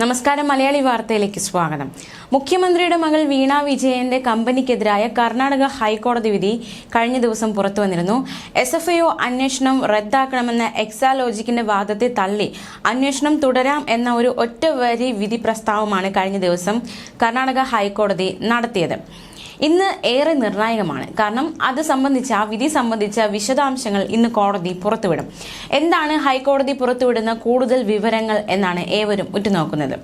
നമസ്കാരം മലയാളി വാർത്തയിലേക്ക് സ്വാഗതം. മുഖ്യമന്ത്രിയുടെ മകൾ വീണ വിജയന്റെ കമ്പനിക്കെതിരായ കർണാടക ഹൈക്കോടതി വിധി കഴിഞ്ഞ ദിവസം പുറത്തുവന്നിരുന്നു എസ് എഫ് ഐഒ അന്വേഷണം റദ്ദാക്കണമെന്ന എക്സാലോജിക്കിന്റെ വാദത്തെ തള്ളി അന്വേഷണം തുടരാം എന്ന ഒരു ഒറ്റവരി വിധി പ്രസ്താവമാണ് കഴിഞ്ഞ ദിവസം കർണാടക ഹൈക്കോടതി നടത്തിയത്. ഇന്ന് ഏറെ നിർണായകമാണ്. കാരണം അത് സംബന്ധിച്ച വിധി സംബന്ധിച്ച വിശദാംശങ്ങൾ ഇന്ന് കോടതി പുറത്തുവിടും. എന്താണ് ഹൈക്കോടതി പുറത്തുവിടുന്ന കൂടുതൽ വിവരങ്ങൾ എന്നാണ് ഏവരും ഉറ്റുനോക്കുന്നത്.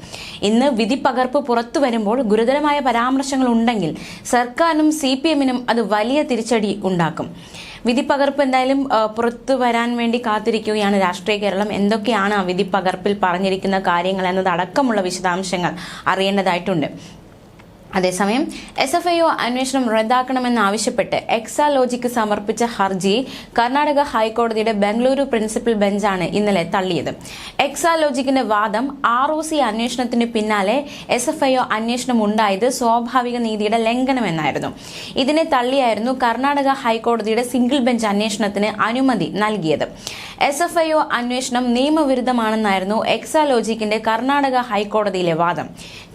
ഇന്ന് വിധി പകർപ്പ് പുറത്തു വരുമ്പോൾ ഗുരുതരമായ പരാമർശങ്ങൾ ഉണ്ടെങ്കിൽ സർക്കാരിനും സി പി എമ്മിനും അത് വലിയ തിരിച്ചടി ഉണ്ടാക്കും. വിധി പകർപ്പ് എന്തായാലും പുറത്തു വരാൻ വേണ്ടി കാത്തിരിക്കുകയാണ് രാഷ്ട്രീയ കേരളം. എന്തൊക്കെയാണ് ആ വിധി പകർപ്പിൽ പറഞ്ഞിരിക്കുന്ന കാര്യങ്ങൾ എന്നതടക്കമുള്ള വിശദാംശങ്ങൾ അറിയേണ്ടതായിട്ടുണ്ട്. അതേസമയം എസ് എഫ് ഐ ഒ അന്വേഷണം റദ്ദാക്കണമെന്നാവശ്യപ്പെട്ട് എക്സാലോജിക്ക് സമർപ്പിച്ച ഹർജി കർണാടക ഹൈക്കോടതിയുടെ ബംഗളൂരു പ്രിൻസിപ്പൽ ബെഞ്ചാണ് ഇന്നലെ തള്ളിയത്. എക്സാലോജിക്കിന്റെ വാദം ആർ ഒ സി അന്വേഷണത്തിന് പിന്നാലെ എസ് എഫ് ഐ ഒ അന്വേഷണം ഉണ്ടായത് സ്വാഭാവിക നീതിയുടെ ലംഘനമെന്നായിരുന്നു. ഇതിനെ തള്ളിയായിരുന്നു കർണാടക ഹൈക്കോടതിയുടെ സിംഗിൾ ബെഞ്ച് അന്വേഷണത്തിന് അനുമതി നൽകിയത്. എസ് എഫ് ഐ ഒ അന്വേഷണം നിയമവിരുദ്ധമാണെന്നായിരുന്നു എക്സാലോജിക്കിന്റെ കർണാടക ഹൈക്കോടതിയിലെ വാദം.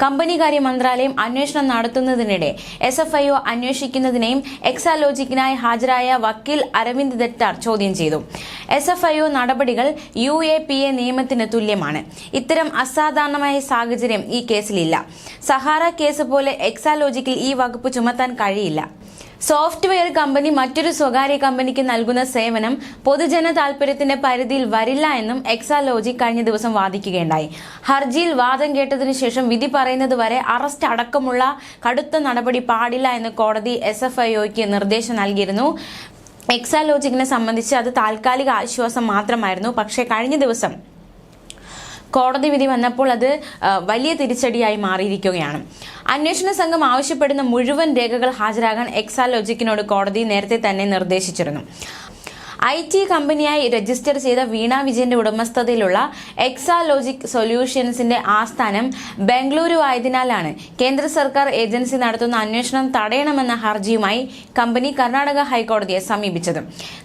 കമ്പനികാര്യ മന്ത്രാലയം അന്വേഷണം നടത്തുന്നതിനിടെ എസ് എഫ് ഐ ഒ അന്വേഷിക്കുന്നതിനെയും എക്സാലോജിക്കിനായി ഹാജരായ വക്കീൽ അരവിന്ദ് ദത്താർ ചോദ്യം ചെയ്തു. എസ് എഫ് ഐ ഒ നടപടികൾ യു എ പി എ നിയമത്തിന് തുല്യമാണ്. ഇത്തരം അസാധാരണമായ സാഹചര്യം ഈ കേസിലില്ല. സഹാറ കേസ് പോലെ എക്സാലോജിക്കിൽ ഈ വകുപ്പ് ചുമത്താൻ കഴിയില്ല. സോഫ്റ്റ്വെയർ കമ്പനി മറ്റൊരു സ്വകാര്യ കമ്പനിക്ക് നൽകുന്ന സേവനം പൊതുജന താൽപര്യത്തിന്റെ പരിധിയിൽ വരില്ല എന്നും എക്സാലോജി കഴിഞ്ഞ ദിവസം വാദിക്കുകയുണ്ടായി. ഹർജിയിൽ വാദം കേട്ടതിനു ശേഷം വിധി പറയുന്നത് വരെ അറസ്റ്റ് അടക്കമുള്ള കടുത്ത നടപടി പാടില്ല എന്ന് കോടതി എസ് എഫ് ഐഒക്ക് നിർദ്ദേശം നൽകിയിരുന്നു. എക്സാലോജിക്കിനെ സംബന്ധിച്ച് അത് താൽക്കാലിക ആശ്വാസം മാത്രമായിരുന്നു. പക്ഷേ കഴിഞ്ഞ ദിവസം കോടതി വിധി വന്നപ്പോൾ അത് വലിയ തിരിച്ചടിയായി മാറിയിരിക്കുകയാണ്. അന്വേഷണ സംഘം ആവശ്യപ്പെടുന്ന മുഴുവൻ രേഖകൾ ഹാജരാകാൻ എക്സാലോജിക്കിനോട് കോടതി നേരത്തെ തന്നെ നിർദ്ദേശിച്ചിരുന്നു. ഐ ടി കമ്പനിയായി രജിസ്റ്റർ ചെയ്ത വീണ വിജയന്റെ ഉടമസ്ഥതയിലുള്ള എക്സാലോജിക് സൊല്യൂഷൻസിന്റെ ആസ്ഥാനം ബംഗളൂരു ആയതിനാലാണ്. കേന്ദ്ര സർക്കാർ ഏജൻസി നടത്തുന്ന അന്വേഷണം തടയണമെന്ന ഹർജിയുമായി കമ്പനി കർണാടക ഹൈക്കോടതിയെ സമീപിച്ചത്.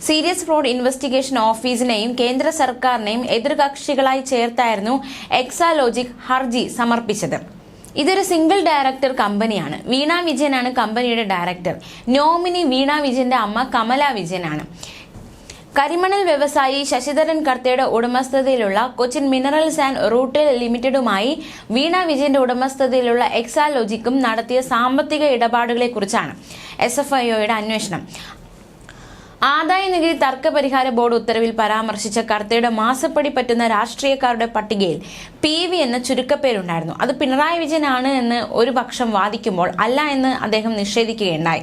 സീരിയസ് ഫ്രോഡ് ഇൻവെസ്റ്റിഗേഷൻ ഓഫീസിനെയും കേന്ദ്ര സർക്കാരിനെയും എതിർകക്ഷികളായി ചേർത്തായിരുന്നു എക്സാലോജിക് ഹർജി സമർപ്പിച്ചത്. ഇതൊരു സിംഗിൾ ഡയറക്ടർ കമ്പനിയാണ് വീണ വിജയനാണ് കമ്പനിയുടെ ഡയറക്ടർ നോമിനി വീണ വിജയന്റെ അമ്മ കമല വിജയനാണ്. കരിമണൽ വ്യവസായി ശശിധരൻ കർത്തയുടെ ഉടമസ്ഥതയിലുള്ള കൊച്ചിൻ മിനറൽസ് ആൻഡ് റൂട്ടിൽ ലിമിറ്റഡുമായി വീണ വിജയന്റെ ഉടമസ്ഥതയിലുള്ള എക്സാലോജിക്കും നടത്തിയ സാമ്പത്തിക ഇടപാടുകളെക്കുറിച്ചാണ് എസ് എഫ് ഐഒയുടെ അന്വേഷണം. ആദായ നികുതി തർക്ക പരിഹാര ബോർഡ് ഉത്തരവിൽ പരാമർശിച്ച കർത്തയുടെ മാസപ്പടി പറ്റുന്ന രാഷ്ട്രീയക്കാരുടെ പട്ടികയിൽ പി വി എന്ന ചുരുക്കപ്പേരുണ്ടായിരുന്നു. അത് പിണറായി വിജയനാണ് എന്ന് ഒരു പക്ഷം വാദിക്കുമ്പോൾ അല്ല എന്ന് അദ്ദേഹം നിഷേധിക്കുകയുണ്ടായി.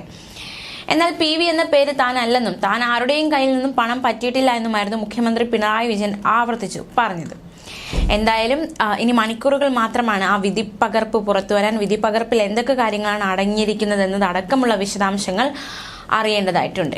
എന്നാൽ പി വി എന്ന പേര് താനല്ലെന്നും താൻ ആരുടെയും കയ്യിൽ നിന്നും പണം പറ്റിയിട്ടില്ല എന്നുമായിരുന്നു മുഖ്യമന്ത്രി പിണറായി വിജയൻ ആവർത്തിച്ചു പറഞ്ഞത്. എന്തായാലും ഇനി മണിക്കൂറുകൾ മാത്രമാണ് ആ വിധി പകർപ്പ് പുറത്തു വരാൻ. വിധി പകർപ്പിൽ എന്തൊക്കെ കാര്യങ്ങളാണ് അടങ്ങിയിരിക്കുന്നത് എന്നതടക്കമുള്ള വിശദാംശങ്ങൾ അറിയേണ്ടതായിട്ടുണ്ട്.